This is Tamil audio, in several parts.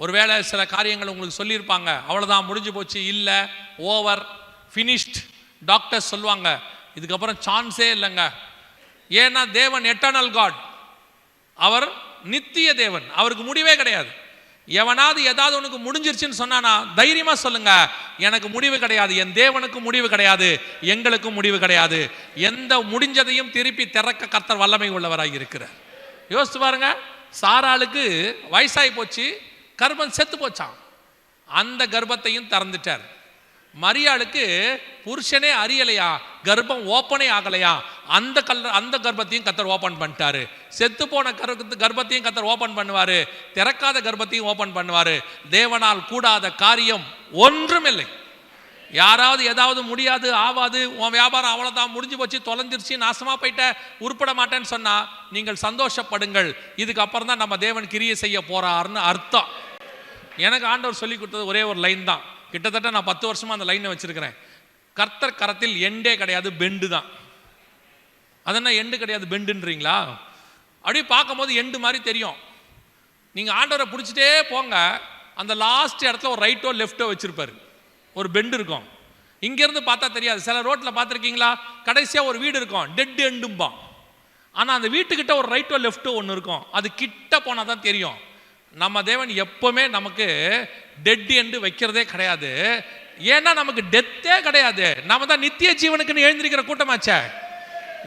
ஒருவேளை சில காரியங்கள் உங்களுக்கு சொல்லியிருப்பாங்க. அவ்வளோதான் முடிஞ்சு போச்சு. இல்லை ஓவர் ஃபினிஷ்ட் டாக்டர்ஸ் சொல்லுவாங்க. இதுக்கப்புறம் சான்ஸே இல்லைங்க. ஏன்னா தேவன் எட்டர்னல் காட் அவர் நித்திய தேவன். அவருக்கு முடிவே கிடையாது. எவனாவது ஏதாவது உனக்கு முடிஞ்சிருச்சுன்னு சொன்னானா தைரியமாக சொல்லுங்க. எனக்கு முடிவு கிடையாது. என் தேவனுக்கு முடிவு கிடையாது. எங்களுக்கும் முடிவு கிடையாது. எந்த முடிஞ்சதையும் திருப்பி திறக்க கத்தர் வல்லமை உள்ளவராக இருக்கிறார். யோசித்து பாருங்க. சாராளுக்கு வயசாகி போச்சு. கர்ப்பம் செத்து போச்சான் அந்த கர்ப்பத்தையும் திறந்துட்டார். மரியாளுக்கு புருஷனே அறியலையா? கர்ப்பம் ஓப்பனே ஆகலையா? அந்த கல் அந்த கர்ப்பத்தையும் கத்தர் ஓப்பன் பண்ணிட்டாரு. செத்து போன கர்ப்பத்து கர்ப்பத்தையும் கத்தர் ஓப்பன் பண்ணுவார். திறக்காத கர்ப்பத்தையும் ஓப்பன் பண்ணுவார். தேவனால் கூடாத காரியம் ஒன்றுமில்லை. யாராவது ஏதாவது முடியாது ஆவாது உன் வியாபாரம் அவ்வளோதான் முடிஞ்சு போச்சு தொலைஞ்சிருச்சு நாசமாக போயிட்ட உருப்பட மாட்டேன்னு சொன்னால் நீங்கள் சந்தோஷப்படுங்கள். இதுக்கப்புறம் தான் நம்ம தேவன் கிரியை செய்ய போகிறாருன்னு அர்த்தம். எனக்கு ஆண்டவர் சொல்லி கொடுத்தது ஒரே ஒரு லைன் தான். கிட்டத்தட்ட நான் பத்து வருஷமாக அந்த லைனை வச்சுருக்கிறேன். கர்த்தர் கரத்தில் எண்டே கிடையாது பெண்டு தான். அதென்ன எண்டு கிடையாது பெண்டுன்றீங்களா அப்படியே பார்க்கும்போது எண்டு மாதிரி தெரியும். நீங்கள் ஆண்டவரை பிடிச்சிட்டே போங்க. அந்த லாஸ்ட் இடத்துல ஒரு ரைட்டோ லெஃப்ட்டோ வச்சுருப்பார். ஒரு பெண்டு இருக்கும். இங்கேருந்து பார்த்தா தெரியாது. சில ரோட்டில் பார்த்துருக்கீங்களா? கடைசியாக ஒரு வீடு இருக்கும். டெட் எண்டும்பான் ஆனால் அந்த வீட்டுக்கிட்ட ஒரு ரைட்டோ லெஃப்ட்டோ ஒன்று இருக்கும். அது கிட்ட போனால் தான் தெரியும். நம்ம தேவன் எப்பவுமே நமக்கு டெட் எண்டு வைக்கிறதே கிடையாது. ஏன்னா நமக்கு டெத்தே கிடையாது. நம்ம தான் நித்திய ஜீவனுக்குன்னு எழுந்திருக்கிற கூட்டமாச்சே.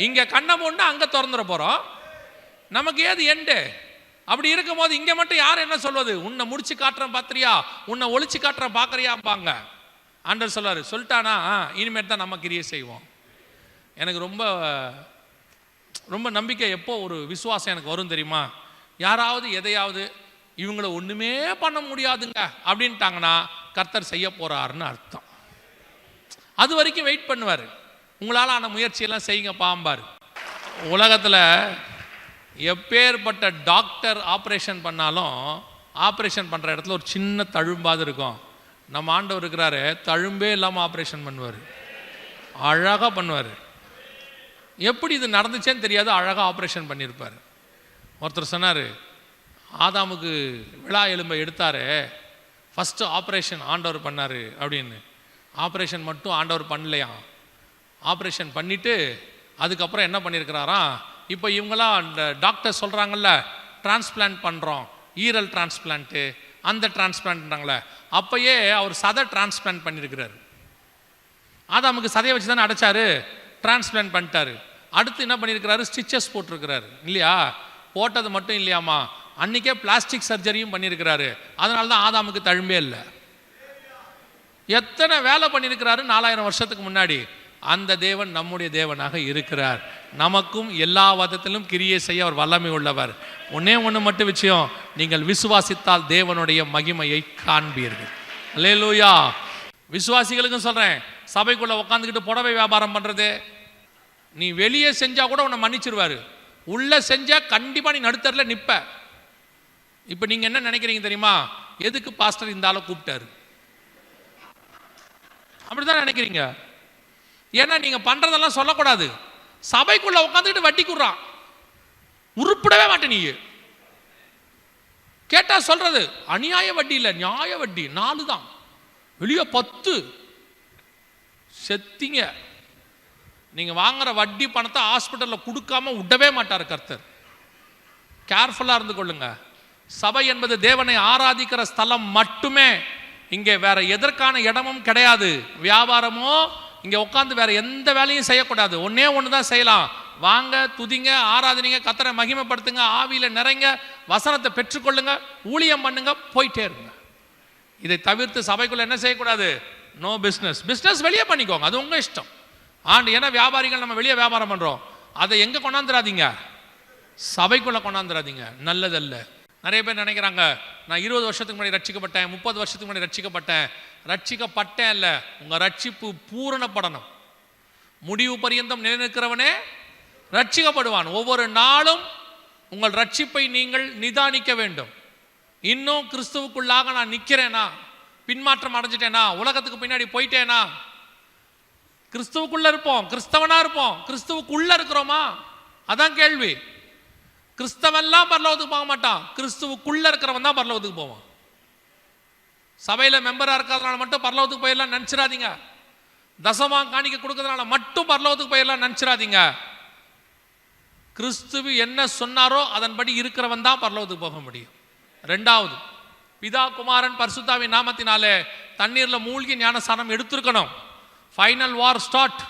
இங்கே கண்ணை மூண்டு அங்கே திறந்துட போகிறோம் நமக்கு ஏது எண்டு அப்படி இருக்கும்போது இங்கே மட்டும் யார் என்ன சொல்வது? உன்னை முடிச்சு காட்டுறேன் பார்த்துறியா உன்னை ஒழிச்சு காட்டுறேன் பார்க்குறியாப்பாங்க ஆண்டர் சொல்லார் சொல்லிட்டானா இனிமேல் தான் நம்ம கிரியை செய்வோம். எனக்கு ரொம்ப ரொம்ப நம்பிக்கை எப்போ ஒரு விசுவாசம் எனக்கு வரும் தெரியுமா? யாராவது எதையாவது இவங்கள ஒன்றுமே பண்ண முடியாதுங்க அப்படின்ட்டாங்கன்னா கர்த்தர் செய்ய போகிறாருன்னு அர்த்தம். அது வரைக்கும் வெயிட் பண்ணுவார். உங்களால் ஆன முயற்சியெல்லாம் செய்யுங்க பாம்பார் உலகத்தில் எப்பேற்பட்ட டாக்டர் ஆப்ரேஷன் பண்ணாலும் ஆப்ரேஷன் பண்ணுற இடத்துல ஒரு சின்ன தழும்பாது இருக்கும். நம்ம ஆண்டவர் இருக்கிறாரு தழும்பே இல்லாமல் ஆப்ரேஷன் பண்ணுவார். அழகாக பண்ணுவார். எப்படி இது நடந்துச்சேன்னு தெரியாது அழகாக ஆப்ரேஷன் பண்ணியிருப்பார். ஒருத்தர் சொன்னார் ஆதாமுக்கு விழா எலும்பை எடுத்தார் ஃபஸ்ட்டு ஆப்ரேஷன் ஆண்டவர் பண்ணார் அப்படின்னு. ஆப்ரேஷன் மட்டும் ஆண்டவர் பண்ணலையாம் ஆப்ரேஷன் பண்ணிவிட்டு அதுக்கப்புறம் என்ன பண்ணியிருக்கிறாராம் இப்போ இவங்களாம் அந்த டாக்டர் சொல்கிறாங்கல்ல டிரான்ஸ்பிளான்ட் பண்ணுறோம் ஈரல் டிரான்ஸ்பிளான்ட்டு அந்த டிரான்ஸ்பிளான்ட்னாங்களே அப்பயே அவர் சதை டிரான்ஸ்பிளான்ட் பண்ணியிருக்கிறாரு ஆதாமுக்கு சதையை வச்சு தானே அடைச்சாரு டிரான்ஸ்பிளான்ட் பண்ணிட்டாரு. அடுத்து என்ன பண்ணியிருக்கிறாரு ஸ்டிச்சஸ் போட்டிருக்கிறாரு இல்லையா? போட்டது மட்டும் இல்லையாமா? அன்னைக்கே பிளாஸ்டிக் சர்ஜரியும் பண்ணியிருக்கிறாரு. அதனால தான் ஆதாமுக்கு தழும்பே இல்லை. எத்தனை வேலை பண்ணியிருக்கிறாரு நாலாயிரம் வருஷத்துக்கு முன்னாடி? அந்த தேவன் நம்முடைய தேவனாக இருக்கிறார். நமக்கும் எல்லா விதத்திலும் கிரியை செய்ய அவர் வல்லமை உள்ளவர். ஒன்றே ஒன்று மட்டும் விஷயம் நீங்கள் விசுவாசித்தால் தேவனுடைய மகிமையை காண்பீர்கள். அல்லேலூயா விசுவாசிகளுக்கும் சொல்கிறேன் சபைக்குள்ளே உட்காந்துக்கிட்டு புடவை வியாபாரம் பண்ணுறது நீ வெளியே செஞ்சால் கூட உன்னை மன்னிச்சிருவார். உள்ளே செஞ்சால் கண்டிப்பாக நீ நடுத்தரில் நிற்பேன் இப்போ நீங்க என்ன நினைக்கிறீங்க தெரியுமா? எதுக்கு பாஸ்டர் இந்த ஆளை கூப்பிட்டாரு? அப்படிதான் நினைக்கிறீங்க. ஏன்னா நீங்க பண்றதெல்லாம் சொல்லக்கூடாது. சபைக்குள்ள உட்காந்துக்கிட்டு வட்டி குடுறான். உருப்பிடவே மாட்டேன் நீ. கேட்டால் சொல்றது அநியாய வட்டி இல்லை நியாய வட்டி. நாலு தான். வெளியே பத்து. செத்திங்க. நீங்க வாங்குற வட்டி பணத்தை ஹாஸ்பிட்டலில் கொடுக்காம விடவே மாட்டார் கர்த்தர். கேர்ஃபுல்லா இருந்து கொள்ளுங்க. சபை என்பது தேவனை ஆராதிக்கிற ஸ்தலம் மட்டுமே. இங்கே வேற எதற்கான இடமும் கிடையாது. வியாபாரமோ இங்கே உட்காந்து வேற எந்த வேலையும் செய்யக்கூடாது. ஒன்றே ஒன்று தான் செய்யலாம். வாங்க துதிங்க ஆராதனைங்க கத்தரை மகிமைப்படுத்துங்க ஆவியில் நிறைங்க வசனத்தை பெற்றுக்கொள்ளுங்க ஊழியம் பண்ணுங்க போயிட்டே இருங்க. இதை தவிர்த்து சபைக்குள்ள என்ன செய்யக்கூடாது? நோ பிஸ்னஸ் பிஸ்னஸ் வெளியே பண்ணிக்கோங்க. அது உங்கள் இஷ்டம். ஆண்டு ஏன்னா வியாபாரிகள் நம்ம வெளியே வியாபாரம் பண்ணுறோம் அதை எங்கே கொண்டாந்துடாதீங்க சபைக்குள்ளே கொண்டாந்துடாதீங்க நல்லதல்ல. நிறைய பேர் நினைக்கிறாங்க நான் இருபது வருஷத்துக்கு முன்னாடி ரட்சிக்கப்பட்டேன் முப்பது வருஷத்துக்கு முன்னாடி ரட்சிக்கப்பட்டேன். ரட்சிக்கப்பட்டேன் இல்லை உங்கள் ரட்சிப்பு பூரணப்படணும் முடிவு பரியந்தம் நிலைநிற்கிறவனே ரட்சிக்கப்படுவான். ஒவ்வொரு நாளும் உங்கள் ரட்சிப்பை நீங்கள் நிதானிக்க வேண்டும். இன்னும் கிறிஸ்துவுக்குள்ளாக நான் நிற்கிறேனா பின்மாற்றம் அடைஞ்சிட்டேனா? உலகத்துக்கு பின்னாடி போயிட்டேனா? கிறிஸ்துவுக்குள்ளே இருப்போம் கிறிஸ்தவனாக இருப்போம் கிறிஸ்துவுக்குள்ளே இருக்கிறோமா? அதான் கேள்வி. கிறிஸ்தவெல்லாம் பரலோகத்துக்கு போக மாட்டான். கிறிஸ்துவுக்குள்ள இருக்கிறவன் தான் பரலோகத்துக்கு போவான். சபையில் மெம்பராக இருக்கிறதுனால மட்டும் பரலோகத்துக்கு போயிடலாம் நினச்சிடாதீங்க. தசமா காணிக்க கொடுக்கறதுனால மட்டும் பரலோகத்துக்கு போயிடலாம் நினச்சிடாதீங்க. கிறிஸ்துவு என்ன சொன்னாரோ அதன்படி இருக்கிறவன் தான் பரலோகத்துக்கு போக முடியும். ரெண்டாவது பிதா குமாரன் பரிசுத்தாவின் நாமத்தினாலே தண்ணீரில் மூழ்கி ஞானஸ்தானம் எடுத்திருக்கணும். Final war start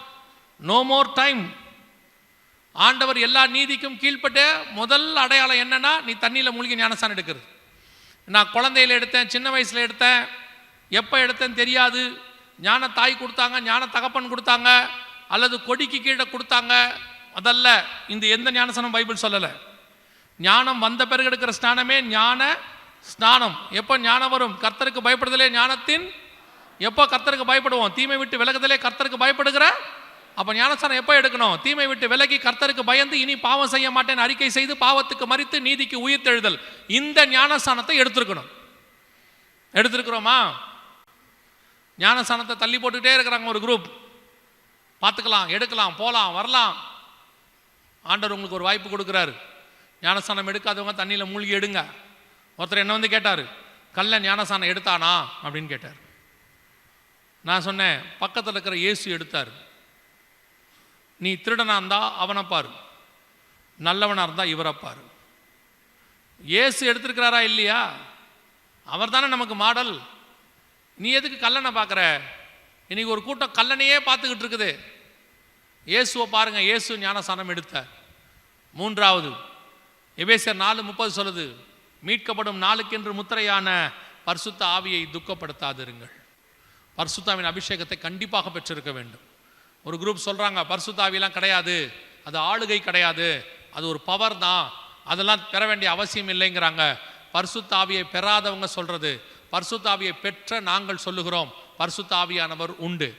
no more time ஆண்டவர் எல்லா நீதிக்கும் கீழ்ப்பட்டு முதல் அடையாளம் என்னன்னா நீ தண்ணியில் மூழ்கி ஞானஸ்தானம் எடுக்கிறது. நான் குழந்தையில எடுத்தேன் சின்ன வயசில் எடுத்தேன். எப்போ எடுத்தேன்னு தெரியாது. ஞான தாய் கொடுத்தாங்க ஞான தகப்பன் கொடுத்தாங்க அல்லது கொடிக்கு கீழே கொடுத்தாங்க. அதல்ல இந்த எந்த ஞானஸ்தானம் பைபிள் சொல்லலை. ஞானம் வந்த பிறகு எடுக்கிற ஸ்நானமே ஞான ஸ்நானம். எப்போ ஞானம் வரும்? கர்த்தருக்கு பயப்படுதலே ஞானத்தின் எப்போ கர்த்தருக்கு பயப்படுவோம்? தீமை விட்டு விலகுதலே கர்த்தருக்கு பயப்படுகிற அப்போ ஞானஸ்தானம் எப்போ எடுக்கணும்? தீமை விட்டு விலகி கர்த்தருக்கு பயந்து இனி பாவம் செய்ய மாட்டேன் அறிக்கை செய்து பாவத்துக்கு மறித்து நீதிக்கு உயிர்த்தெழுதல். இந்த ஞானஸ்தானத்தை எடுத்திருக்கணும். எடுத்திருக்கிறோமா? ஞானஸ்தானத்தை தள்ளி போட்டுக்கிட்டே இருக்கிறாங்க ஒரு குரூப் பார்த்துக்கலாம் எடுக்கலாம் போகலாம் வரலாம். ஆண்டவர் உங்களுக்கு ஒரு வாய்ப்பு கொடுக்குறாரு. ஞானஸ்தானம் எடுக்காதவங்க தண்ணியில் மூழ்கி எடுங்க. ஒருத்தர் என்ன வந்து கேட்டார்? கல்ல ஞானஸ்தானம் எடுத்தானா? அப்படின்னு கேட்டார். நான் சொன்னேன் பக்கத்தில் இருக்கிற இயேசு எடுத்தார். நீ திருடனாக இருந்தால் அவனை பாரு. நல்லவனாக இருந்தால் இவரை பாரு. இயேசு எடுத்திருக்கிறாரா இல்லையா? அவர் தானே நமக்கு மாடல். நீ எதுக்கு கல்லனை பார்க்குற? இன்னைக்கு ஒரு கூட்டம் கல்லனையே பார்த்துக்கிட்டு இருக்குது. இயேசுவை பாருங்கள் இயேசு ஞானசானம் எடுத்தார். மூன்றாவது எபேசியர் நாலு முப்பது சொல்லுது மீட்கப்படும் நாளுக்கென்று முத்திரையான பர்சுத்த ஆவியை துக்கப்படுத்தாதிருங்கள். பர்சுத்தாவின் அபிஷேகத்தை கண்டிப்பாக பெற்றிருக்க வேண்டும். ஒரு குரூப் சொல்கிறாங்க பரிசுத்தாவிலாம் கிடையாது அது ஆளுகை கிடையாது அது ஒரு பவர் தான் அதெல்லாம் பெற வேண்டிய அவசியம் இல்லைங்கிறாங்க. பரிசுத்தாவியை பெறாதவங்க சொல்கிறது பரிசுத்தாவியை பெற்ற நாங்கள் சொல்லுகிறோம் பரிசுத்தாவியானவர் உண்டு.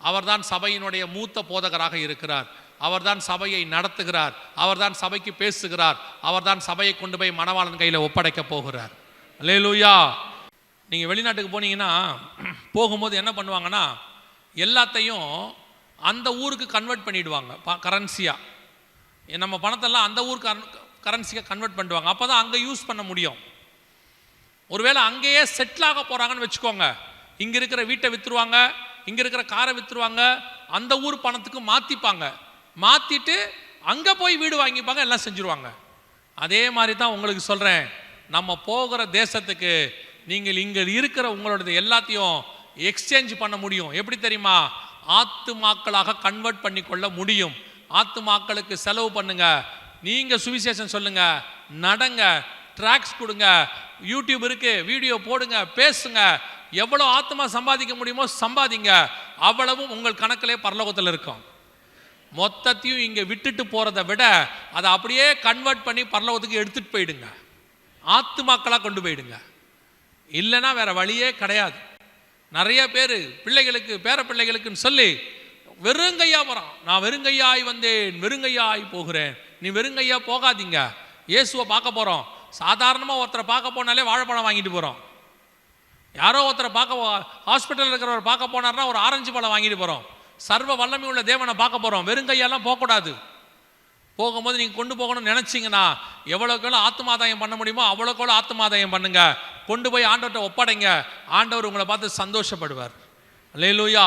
அவர்தான் சபையினுடைய மூத்த போதகராக இருக்கிறார். அவர்தான் சபையை நடத்துகிறார் அவர்தான் சபைக்கு பேசுகிறார் அவர்தான் சபையை கொண்டு போய் மணவாளன் கையில் ஒப்படைக்க போகிறார். லேலூயா நீங்கள் வெளிநாட்டுக்கு போனீங்கன்னா போகும்போது என்ன பண்ணுவாங்கன்னா எல்லாத்தையும் அந்த ஊருக்கு கன்வெர்ட் பண்ணிடுவாங்க கரன்சியாக நம்ம பணத்தெல்லாம் அந்த ஊருக்கு கரன்சியாக கன்வெர்ட் பண்ணுவாங்க அப்போ தான் அங்கே யூஸ் பண்ண முடியும். ஒருவேளை அங்கேயே செட்டில் ஆக போகிறாங்கன்னு வச்சுக்கோங்க. இங்கே இருக்கிற வீட்டை விற்றுருவாங்க இங்கே இருக்கிற காரை விற்றுருவாங்க அந்த ஊர் பணத்துக்கு மாற்றிப்பாங்க மாற்றிட்டு அங்கே போய் வீடு வாங்கிப்பாங்க எல்லாம் செஞ்சுருவாங்க. அதே மாதிரி தான் உங்களுக்கு சொல்கிறேன் நம்ம போகிற தேசத்துக்கு நீங்கள் இங்கே இருக்கிற உங்களோடது எல்லாத்தையும் எக்ஸ்சேஞ்ச் பண்ண முடியும். எப்படி தெரியுமா? ஆத்துமாக்களாக கன்வெர்ட் பண்ணி கொள்ள முடியும். ஆத்துமாக்களுக்கு செலவு பண்ணுங்க. நீங்க சுவிசேஷம் சொல்லுங்க. நடங்க. ட்ராக்ஸ் கொடுங்க. யூடியூப் இருக்கு. வீடியோ போடுங்க. பேசுங்க. எவ்வளோ ஆத்மா சம்பாதிக்க முடியுமோ சம்பாதிங்க. அவ்வளவும் உங்கள் கணக்கிலே பரலோகத்தில் இருக்கும். மொத்தத்தையும் இங்கே விட்டுட்டு போகிறத விட அதை அப்படியே கன்வெர்ட் பண்ணி பரலோகத்துக்கு எடுத்துகிட்டு போயிடுங்க. ஆத்துமாக்களாக கொண்டு போயிடுங்க. இல்லைன்னா வேறு வழியே கிடையாது. நிறைய பேர் பிள்ளைகளுக்கு பேர பிள்ளைகளுக்குன்னு சொல்லி வெறுங்கையா வரான் நான் வெறுங்கையாய் வந்தேன். வெறுங்கையாய் போகிறேன். நீ வெறுங்கையா போகாதீங்க. இயேசுவை பார்க்க போகிறோம் சாதாரணமாக ஒருத்தரை பார்க்க போனாலே வாழைப்பழம் வாங்கிட்டு போகிறோம் யாரோ ஒருத்தரை பார்க்க ஹாஸ்பிட்டலில் இருக்கிறவர் பார்க்க போனார்னா ஒரு ஆரஞ்சு பழம் வாங்கிட்டு போகிறோம் சர்வ வல்லமை உள்ள தேவனை பார்க்க போகிறோம் வெறுங்கையெல்லாம் போகக்கூடாது. போகும்போது நீங்கள் கொண்டு போகணும்னு நினச்சிங்கன்னா எவ்வளோக்கெவ்வளோ ஆத்மாதாயம் பண்ண முடியுமோ அவ்வளோக்கெவ்வளோ ஆத்மாதாயம் பண்ணுங்கள் கொண்டு போய் ஆண்டவர்கிட்ட ஒப்படைங்க. ஆண்டவர் உங்களை பார்த்து சந்தோஷப்படுவார். லேலூயா